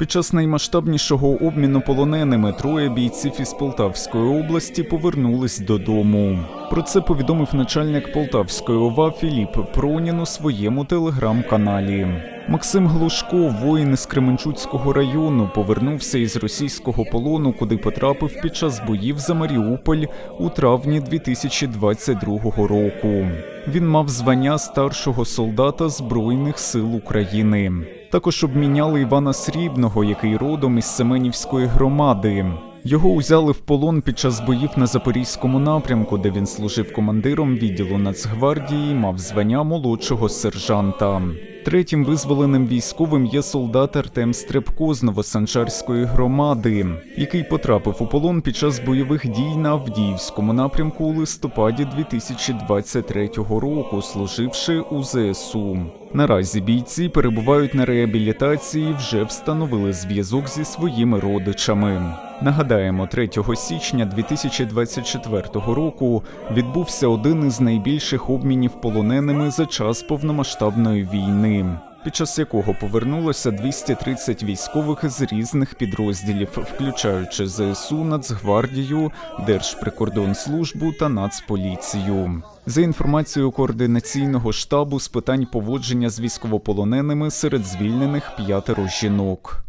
Під час наймасштабнішого обміну полоненими троє бійців із Полтавської області повернулись додому. Про це повідомив начальник Полтавської ОВА Філіп Пронін у своєму телеграм-каналі. Максим Глушко, воїн із Кременчуцького району, повернувся із російського полону, куди потрапив під час боїв за Маріуполь у травні 2022 року. Він мав звання старшого солдата Збройних сил України. Також обміняли Івана Срібного, який родом із Семенівської громади. Його узяли в полон під час боїв на запорізькому напрямку, де він служив командиром відділу Нацгвардії, мав звання молодшого сержанта. Третім визволеним військовим є солдат Артем Стрепко з Новосанчарської громади, який потрапив у полон під час бойових дій на Авдіївському напрямку у листопаді 2023 року, служивши у ЗСУ. Наразі бійці перебувають на реабілітації, вже встановили зв'язок зі своїми родичами. Нагадаємо, 3 січня 2024 року відбувся один із найбільших обмінів полоненими за час повномасштабної війни, під час якого повернулося 230 військових з різних підрозділів, включаючи ЗСУ, Нацгвардію, Держприкордонслужбу та Нацполіцію. За інформацією координаційного штабу з питань поводження з військовополоненими серед звільнених п'ятеро жінок.